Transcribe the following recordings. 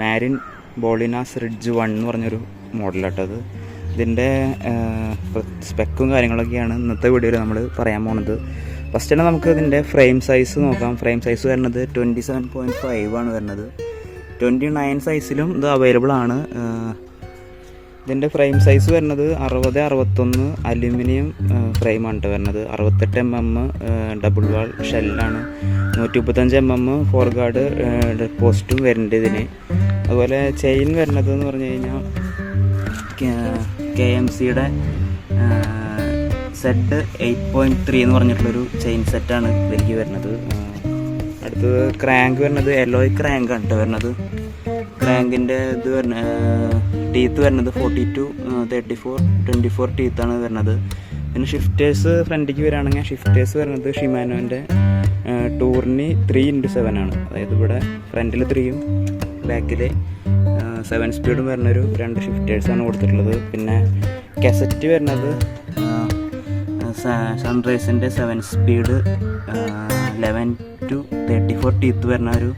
Marin ബോളിനാസ് ridge one എന്ന് പറഞ്ഞൊരു മോഡലാട്ടത് ഇതിന്റെ സ്പെക്കും കാര്യങ്ങളൊക്കെയാണ് ഇന്നത്തെ വീഡിയോയിൽ നമ്മൾ പറയാൻ പോണത്. ഫസ്റ്റ് തന്നെ നമുക്ക് ഇതിന്റെ ഫ്രെയിം സൈസ് നോക്കാം. ഫ്രെയിം സൈസ് വരുന്നത് ട്വന്റി സെവൻ പോയിന്റ് ഫൈവ് ആണ് വരുന്നത്. ട്വന്റി നയൻ സൈസിലും ഇത് അവൈലബിൾ ആണ്. ഇതിന്റെ ഫ്രെയിം സൈസ് വരുന്നത് അറുപത് അറുപത്തൊന്ന് അലുമിനിയം ഫ്രെയിമാണ് കേട്ടോ വരുന്നത്. അറുപത്തെട്ട് എം എം ഡബിൾ വാൾ ഷെല്ലാണ് നൂറ്റി മുപ്പത്തഞ്ച് എം എം ഫോർ ഗാർഡ് പോസ്റ്റും വരുന്നുണ്ട് ഇതിന് അതുപോലെ ചെയിൻ വരുന്നത് എന്ന് പറഞ്ഞു കഴിഞ്ഞാൽ കെ എം സിയുടെ സെഡ് എയ്റ്റ് പോയിന്റ് ത്രീ എന്ന് പറഞ്ഞിട്ടുള്ളൊരു ചെയിൻ സെറ്റാണ് ഇതിലേക്ക് വരുന്നത്. അടുത്തത് ക്രാങ്ക് വരുന്നത് എലോയ് ക്രാങ്ക് ആണ് കേട്ടോ വരുന്നത്. ക്രാങ്കിന്റെ ഇത് വരുന്ന ടീത്ത് വരുന്നത് forty two thirty four twenty four ടീത്താണ് വരുന്നത്. പിന്നെ ഷിഫ്റ്റേഴ്സ് ഫ്രണ്ടിലേക്ക് വരികയാണെങ്കിൽ ഷിഫ്റ്റേഴ്സ് വരുന്നത് ഷിമാനോന്റെ ടൂറിന് ത്രീ ഇന്റു സെവൻ ആണ്. അതായത് ഇവിടെ ഫ്രണ്ടിൽ ത്രീയും ബാക്കിൽ സെവൻ സ്പീഡും വരുന്നൊരു രണ്ട് ഷിഫ്റ്റേഴ്സാണ് കൊടുത്തിട്ടുള്ളത്. പിന്നെ കെസറ്റ് വരുന്നത് സൺറൈസിന്റെ seven speed eleven to thirty four teeth വരുന്ന ഒരു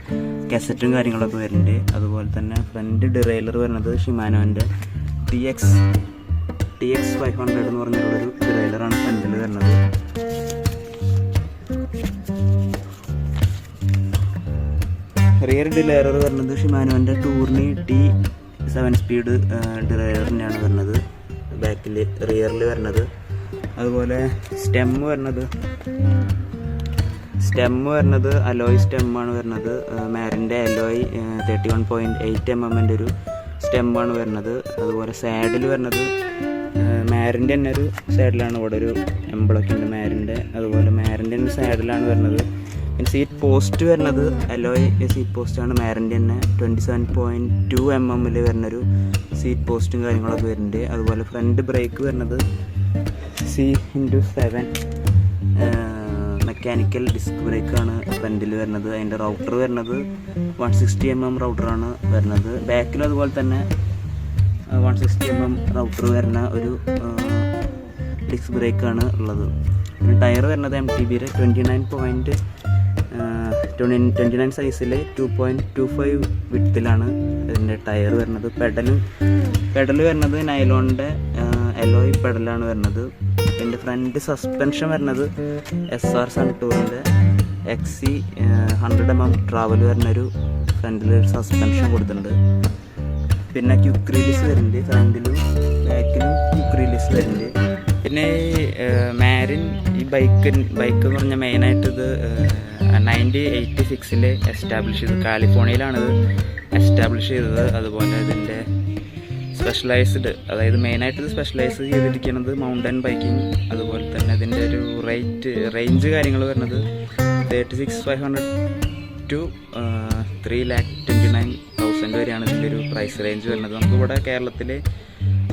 കസറ്റും കാര്യങ്ങളൊക്കെ വരുന്നുണ്ട്. അതുപോലെ തന്നെ ഫ്രണ്ട് ഡിറൈലർ വരുന്നത് ഷിമാനോന്റെ T X T X five hundred എന്ന് പറഞ്ഞിട്ടുള്ളൊരു ഡിറൈലറാണ് ഫ്രണ്ടിൽ വരുന്നത്. റിയർ ഡിലയർ വരുന്നത് ഷിമാനോന്റെ ടൂറിന് ടി സെവൻ സ്പീഡ് ഡിലൈററിന്റെയാണ് വരുന്നത്. ബാക്കിൽ റിയറിൽ വരുന്നത്. അതുപോലെ സ്റ്റെം വരുന്നത്. സ്റ്റെം വരുന്നത് അലോയ് സ്റ്റെമ്മാണ് വരുന്നത്. മാരിന്റെ alloy thirty one point eight M എമ്മിന്റെ ഒരു സ്റ്റെമ്മാണ് വരുന്നത്. അതുപോലെ സാഡിൽ വരുന്നത് മാരിന്റെ തന്നെ ഒരു സൈഡിലാണ് ഇവിടെ ഒരു എംബ്ലൊക്കെ ഉണ്ട് മാരിന്റെ അതുപോലെ മാരിന്റെ തന്നെ സൈഡിലാണ് വരുന്നത്. പിന്നെ സീറ്റ് പോസ്റ്റ് വരുന്നത് അലോയ് സീറ്റ് പോസ്റ്റാണ് മാരന്റെ തന്നെ twenty seven point two M എമ്മിൽ വരുന്നൊരു സീറ്റ് പോസ്റ്റും കാര്യങ്ങളൊക്കെ വരുന്നുണ്ട്. അതുപോലെ ഫ്രണ്ട് ബ്രേക്ക് വരുന്നത് C into seven mechanical disc ബ്രേക്കാണ് ഫ്രണ്ടിൽ വരുന്നത്. അതിന്റെ റൗട്ടർ വരുന്നത് വൺ സിക്സ്റ്റി എം എം റൗട്ടറാണ് വരുന്നത്. ബാക്കിലും അതുപോലെ തന്നെ one sixty M M rotor വരുന്ന ഒരു ഡിസ്ക് ബ്രേക്കാണ് ഉള്ളത്. പിന്നെ ടയർ വരുന്നത് എം ടി ബിയുടെ twenty nine point twenty nine സൈസിൽ ടു പോയിന്റ് ടു ഫൈവ് വിട്ടിലാണ് ഇതിന്റെ ടയർ വരുന്നത്. പെഡലും പെഡൽ വരുന്നത് നൈലോണിന്റെ എലോയ് പെഡലാണ് വരുന്നത്. എന്റെ ഫ്രണ്ട് സസ്പെൻഷൻ വരുന്നത് എസ് ആർ സൺ ടൂറിന്റെ X hundred M M travel വരുന്നൊരു ഫ്രണ്ടിൽ ഒരു സസ്പെൻഷൻ കൊടുത്തിട്ടുണ്ട്. പിന്നെ ക്യുക്ക് റിലീസ് വരുന്നുണ്ട് ഫ്രണ്ടിലും ബാക്കിലും ക്യുക്ക് റിലീസ് വരുന്നുണ്ട്. പിന്നെ മാരിൻ ഈ ബൈക്ക് ബൈക്ക് എന്ന് പറഞ്ഞാൽ മെയിനായിട്ട് ഇത് നയന്റീൻ എയ്റ്റി സിക്സിൽ എസ്റ്റാബ്ലിഷ് ചെയ്തത്. കാലിഫോർണിയയിലാണിത്. എസ്റ്റാബ്ലിഷ് ചെയ്തത്. അതുപോലെ ഇതിന്റെ സ്പെഷ്യലൈസ്ഡ് അതായത് മെയിനായിട്ട് ഇത് സ്പെഷ്യലൈസ് ചെയ്തിരിക്കുന്നത് മൗണ്ടൻ ബൈക്കിംഗ് അതുപോലെ തന്നെ ഇതിന്റെ ഒരു റേറ്റ് റേഞ്ച് കാര്യങ്ങൾ വരുന്നത് thirty six five hundred to three lakh twenty nine thousand വരെയാണ് ഇതിന്റെ ഒരു പ്രൈസ് റേഞ്ച് വരുന്നത്. നമുക്കിവിടെ കേരളത്തിൽ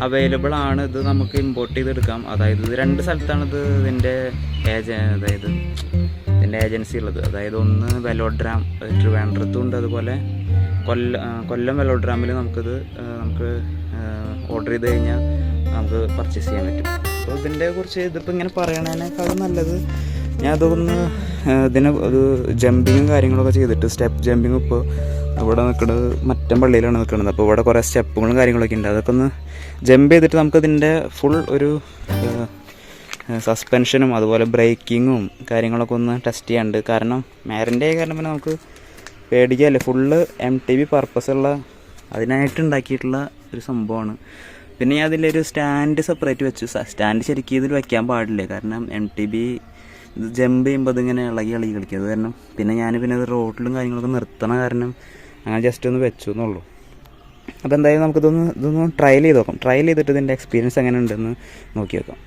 അവൈലബിൾ ആണ്. ഇത് നമുക്ക് ഇമ്പോർട്ട് ചെയ്തെടുക്കാം. അതായത് ഇത് രണ്ട് സ്ഥലത്താണ് ഇത് ഇതിന്റെ ഏജ അതായത് ഇതിന്റെ ഏജൻസി ഉള്ളത്. അതായത് ഒന്ന് വെലോഡ്രാം ട്രിവാൻഡ്രത്തും ഉണ്ട്. അതുപോലെ കൊല്ല കൊല്ലം വെലോഡ്രാമിൽ നമുക്കിത് നമുക്ക് ഓർഡർ ചെയ്ത് കഴിഞ്ഞാൽ നമുക്ക് പർച്ചേസ് ചെയ്യാൻ പറ്റും. അപ്പോൾ ഇതിന്റെ കുറിച്ച് ഇതിപ്പോൾ ഇങ്ങനെ പറയണതിനേക്കാളും നല്ലത് ഞാൻ അതൊന്ന് ഇതിനെ ഒരു ജമ്പിങ്ങും കാര്യങ്ങളൊക്കെ ചെയ്തിട്ട് സ്റ്റെപ്പ് ജമ്പിങ്ങും ഇപ്പോൾ ഇവിടെ നിൽക്കുന്നത് മറ്റം പള്ളിയിലാണ് നിൽക്കുന്നത് അപ്പോൾ ഇവിടെ കുറേ സ്റ്റെപ്പുകളും കാര്യങ്ങളൊക്കെ ഉണ്ട്. അതൊക്കെ ഒന്ന് ജമ്പ് ചെയ്തിട്ട് നമുക്കതിന്റെ ഫുൾ ഒരു സസ്പെൻഷനും അതുപോലെ ബ്രേക്കിങ്ങും കാര്യങ്ങളൊക്കെ ഒന്ന് ടെസ്റ്റ് ചെയ്യാണ്ട് കാരണം മാരിന്റെ കാരണം പിന്നെ നമുക്ക് പേടിക്കുകയല്ലേ ഫുള്ള് എം ടി ബി പർപ്പസുള്ള അതിനായിട്ട് ഉണ്ടാക്കിയിട്ടുള്ള ഒരു സംഭവമാണ്. പിന്നെ ഞാൻ അതിലൊരു സ്റ്റാൻഡ് സെപ്പറേറ്റ് വെച്ചു. സ്റ്റാൻഡ് ശരിക്കും ഇതിൽ വയ്ക്കാൻ പാടില്ല. കാരണം എം ടി ബി ഇത് ജമ്പ് ചെയ്യുമ്പോൾ അതിങ്ങനെ ഇളകി ഇളകി കളിക്കും. അത് കാരണം പിന്നെ ഞാൻ പിന്നെ അത് റോട്ടിലും കാര്യങ്ങളൊക്കെ നിർത്തണ കാരണം അങ്ങനെ ജസ്റ്റ് ഒന്ന് വെച്ചു എന്നുള്ളൂ. അപ്പോൾ എന്തായാലും നമുക്കിതൊന്ന് ഇതൊന്ന് ട്രയൽ ചെയ്ത് നോക്കാം. ട്രയൽ ചെയ്തിട്ട് ഇതിന്റെ എക്സ്പീരിയൻസ് എങ്ങനെ ഉണ്ടെന്ന് നോക്കി നോക്കാം